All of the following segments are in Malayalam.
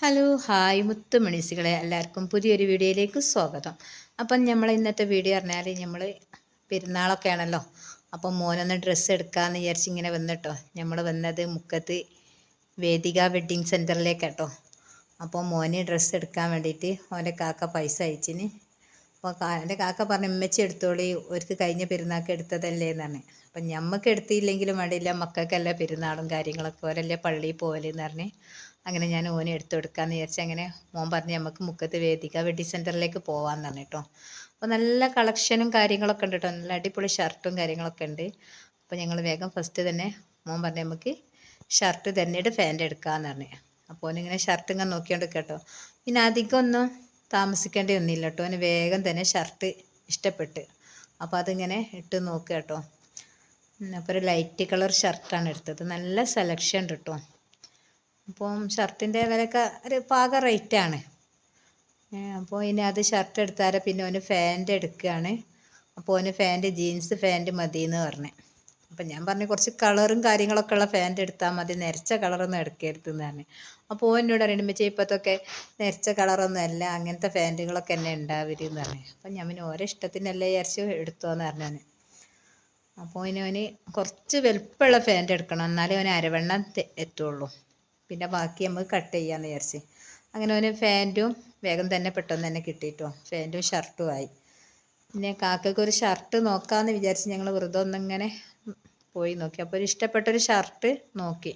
Hello hi മുത്തുമണിസുകളെ. എല്ലാവർക്കും പുതിയൊരു വീഡിയോയിലേക്ക് സ്വാഗതം. അപ്പം നമ്മൾ ഇന്നത്തെ വീഡിയോ പറഞ്ഞാൽ നമ്മൾ പെരുന്നാളൊക്കെ ആണല്ലോ അപ്പം മോനൊന്ന് ഡ്രസ്സ് എടുക്കാമെന്ന് വിചാരിച്ച് ഇങ്ങനെ വന്നിട്ടോ. നമ്മൾ വന്നത് മുക്കത്ത് വേദിക വെഡ്ഡിങ് സെന്ററിലേക്ക് കേട്ടോ അപ്പോൾ മോന് ഡ്രസ്സ് എടുക്കാൻ വേണ്ടിയിട്ട് ഓന്റെ കാക്ക പൈസ അയച്ചിന്. അപ്പോൾ എന്റെ കാക്ക പറഞ്ഞു ഉമ്മച്ചി എടുത്തോളി ഒരുക്ക് കഴിഞ്ഞ പെരുന്നാൾക്ക് എടുത്തതല്ലേ എന്നാണ് അപ്പം ഞമ്മക്ക് എടുത്തില്ലെങ്കിലും വേണ്ടിയില്ല മക്കൾക്കല്ല പെരുന്നാളും കാര്യങ്ങളൊക്കെ. ഓരല്ലേ പള്ളിയിൽ പോകലെന്ന് പറഞ്ഞ്. അങ്ങനെ ഞാൻ ഓനെ എടുത്തു കൊടുക്കാമെന്ന് വിചാരിച്ച് അങ്ങനെ മോൻ പറഞ്ഞ് നമുക്ക് മുക്കത്ത് വേദിക വെഡ്ഡിങ് സെന്ററിലേക്ക് പോകാമെന്ന് പറഞ്ഞു കേട്ടോ അപ്പോൾ നല്ല കളക്ഷനും കാര്യങ്ങളൊക്കെ ഉണ്ട് കേട്ടോ നല്ല അടിപൊളി ഷർട്ടും കാര്യങ്ങളൊക്കെ ഉണ്ട്. അപ്പോൾ ഞങ്ങൾ വേഗം ഫസ്റ്റ് തന്നെ മോൻ പറഞ്ഞു നമുക്ക് ഷർട്ട് തന്നെയിട്ട് ഫാന്റ് എടുക്കാമെന്ന് പറഞ്ഞു. അപ്പോൾ ഓനിങ്ങനെ ഷർട്ട് ഇങ്ങനെ നോക്കിയോണ്ട് കേട്ടോ പിന്നെ അധികം ഒന്നും താമസിക്കേണ്ടി ഒന്നുമില്ല കേട്ടോ അവന് വേഗം തന്നെ ഷർട്ട് ഇഷ്ടപ്പെട്ട്. അപ്പോൾ അതിങ്ങനെ ഇട്ട് നോക്കുക കേട്ടോ അപ്പോൾ ഒരു ലൈറ്റ് കളർ ഷർട്ടാണ് എടുത്തത്. നല്ല സെലക്ഷൻ ഉണ്ട് കേട്ടോ അപ്പം ഷർട്ടിന്റെ വിലയൊക്കെ ഒരു പാക റേറ്റാണ് അപ്പോൾ ഇനി അത് ഷർട്ട് എടുത്താൽ പിന്നെ ഓന് ഫാന്റ് എടുക്കുകയാണ് അപ്പോൾ ഓന് ഫാന്റ് ജീൻസ് ഫാന്റ് മതി എന്ന് പറഞ്ഞു. അപ്പം ഞാൻ പറഞ്ഞു കുറച്ച് കളറും കാര്യങ്ങളൊക്കെ ഉള്ള ഫാന്റ് എടുത്താൽ മതി. നിരച്ച കളറൊന്നും എടുക്കരുത് എന്ന് പറഞ്ഞു. അപ്പോൾ ഓനോട് പറയുമ്പോൾ വെച്ചാൽ ഇപ്പോഴത്തൊക്കെ നിരച്ച കളറൊന്നും അല്ല. അങ്ങനത്തെ ഫാന്റുകളൊക്കെ തന്നെ ഉണ്ടാവരുതെന്ന് പറഞ്ഞു. അപ്പം ഞാൻ പിന്നെ ഓരോ ഇഷ്ടത്തിനല്ലേ വിചാരിച്ച് എടുത്തോന്ന് പറഞ്ഞു അപ്പോൾ ഇനി അവന് കുറച്ച് വലുപ്പമുള്ള ഫാന്റ് എടുക്കണം. എന്നാലേ അവന് അരവണ്ണം എത്തുള്ളൂ. പിന്നെ ബാക്കി നമുക്ക് കട്ട് ചെയ്യാമെന്ന് വിചാരിച്ച്. അങ്ങനെ അവന് ഫാന്റും വേഗം തന്നെ പെട്ടെന്ന് തന്നെ കിട്ടിയിട്ടോ ഫാന്റും ഷർട്ടും ആയി. പിന്നെ കാക്കയ്ക്ക് ഒരു ഷർട്ട് നോക്കാമെന്ന് വിചാരിച്ച് ഞങ്ങൾ വെറുതെ ഒന്നിങ്ങനെ പോയി നോക്കി. അപ്പോൾ ഒരു ഇഷ്ടപ്പെട്ടൊരു ഷർട്ട് നോക്കി.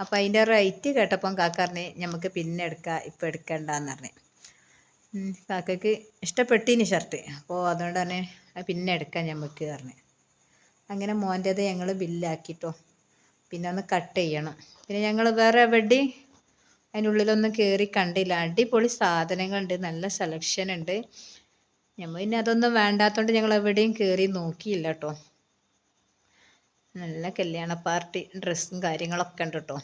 അപ്പോൾ അതിന്റെ റേറ്റ് കേട്ടപ്പം കാക്ക പറഞ്ഞ് നമുക്ക് പിന്നെ എടുക്കാം ഇപ്പോൾ എടുക്കണ്ടെന്ന് പറഞ്ഞു. കാക്കയ്ക്ക് ഇഷ്ടപ്പെട്ടീനി ഷർട്ട് അപ്പോൾ അതുകൊണ്ട് തന്നെ പിന്നെ എടുക്കാം നമുക്ക് പറഞ്ഞ്. അങ്ങനെ മോന്റേത് ഞങ്ങൾ ബില്ലാക്കിട്ടോ പിന്നെ ഒന്ന് കട്ട് ചെയ്യണം. പിന്നെ ഞങ്ങൾ വേറെ എവിടെയും അതിനുള്ളിലൊന്നും കയറി കണ്ടില്ല. അടിപൊളി സാധനങ്ങളുണ്ട് നല്ല സെലക്ഷൻ ഉണ്ട്. നമ്മൾ പിന്നെ അതൊന്നും വേണ്ടാത്തതുകൊണ്ട് ഞങ്ങൾ എവിടെയും കയറി നോക്കിയില്ല കേട്ടോ നല്ല കല്യാണ പാർട്ടി ഡ്രസ്സും കാര്യങ്ങളൊക്കെ ഉണ്ട് കേട്ടോ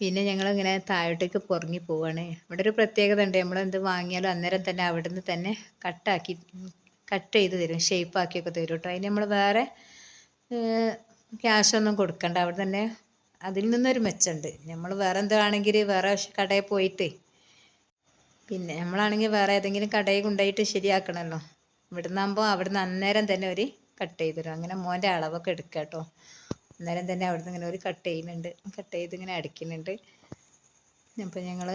പിന്നെ ഞങ്ങളിങ്ങനെ താഴോട്ടേക്ക് പൊറങ്ങി പോവാണ്. ഇവിടെ ഒരു പ്രത്യേകത ഉണ്ട്. നമ്മൾ എന്ത് വാങ്ങിയാലും അന്നേരം തന്നെ അവിടെ നിന്ന് തന്നെ കട്ടാക്കി കട്ട് ചെയ്ത് തരും. ഷേപ്പാക്കിയൊക്കെ തരും കേട്ടോ അതിന് നമ്മൾ വേറെ ക്യാഷൊന്നും കൊടുക്കണ്ട. അവിടെ തന്നെ അതിൽ നിന്നൊരു മെച്ചമുണ്ട് നമ്മൾ വേറെ എന്താണെങ്കിൽ വേറെ കടയിൽ പോയിട്ട് പിന്നെ നമ്മളാണെങ്കിൽ വേറെ ഏതെങ്കിലും കടയിൽ കൊണ്ടുപോയിട്ട് ശരിയാക്കണമല്ലോ ഇവിടുന്നാകുമ്പോൾ അവിടുന്ന് അന്നേരം തന്നെ ഒരു കട്ട് ചെയ്ത് തരും അങ്ങനെ മോന്റെ അളവൊക്കെ എടുക്കുക കേട്ടോ. അന്നേരം തന്നെ അവിടുന്ന് ഇങ്ങനെ ഒരു കട്ട് ചെയ്യുന്നുണ്ട്. കട്ട് ചെയ്ത് ഇങ്ങനെ അടിക്കുന്നുണ്ട് അപ്പോൾ ഞങ്ങൾ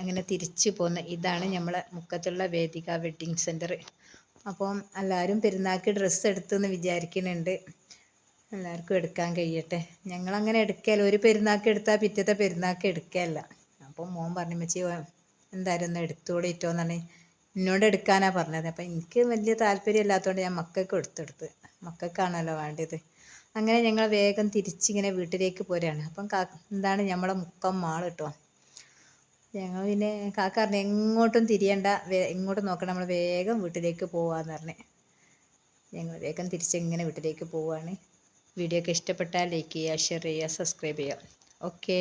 അങ്ങനെ തിരിച്ചു പോകുന്ന ഇതാണ് നമ്മളെ മുക്കത്തുള്ള വേദിക വെഡ്ഡിങ് സെന്റർ അപ്പം എല്ലാവരും പെരുന്നാൾക്ക് ഡ്രസ്സ് എടുത്തു എന്ന് വിചാരിക്കുന്നുണ്ട്. എല്ലാവർക്കും എടുക്കാൻ കഴിയട്ടെ. ഞങ്ങളങ്ങനെ എടുക്കല്ല. ഒരു പെരുന്നാൾക്ക് എടുത്താൽ പിറ്റത്തെ പെരുന്നാൾക്ക് എടുക്കല്ല. അപ്പം മോൻ പറഞ്ഞു മച്ചി എന്തായാലും ഒന്ന് എടുത്തോളിട്ടോ എന്നാണ് എന്നോട് എടുക്കാനാണ് പറഞ്ഞത്. അപ്പം എനിക്ക് വലിയ താല്പര്യം ഇല്ലാത്തതുകൊണ്ട് ഞാൻ മക്കൾക്ക് എടുത്തെടുത്ത് മക്കൾക്കാണല്ലോ വേണ്ടത്. അങ്ങനെ ഞങ്ങൾ വേഗം തിരിച്ചിങ്ങനെ വീട്ടിലേക്ക് പോരാണ്. അപ്പം കാ എന്താണ് നമ്മളെ മുക്കം മാൾ കേട്ടോ ഞങ്ങൾ പിന്നെ കാക്ക പറഞ്ഞു എങ്ങോട്ടും തിരിയണ്ട. എങ്ങോട്ടും നോക്കണം. നമ്മൾ വേഗം വീട്ടിലേക്ക് പോവാന്ന് പറഞ്ഞ് ഞങ്ങൾ വേഗം തിരിച്ചിങ്ങനെ വീട്ടിലേക്ക് പോവുകയാണ് വീഡിയോ ഒക്കെ ഇഷ്ടപ്പെട്ടാൽ ലൈക്ക് ചെയ്യുക ഷെയർ ചെയ്യുക സബ്സ്ക്രൈബ് ചെയ്യുക ഓക്കേ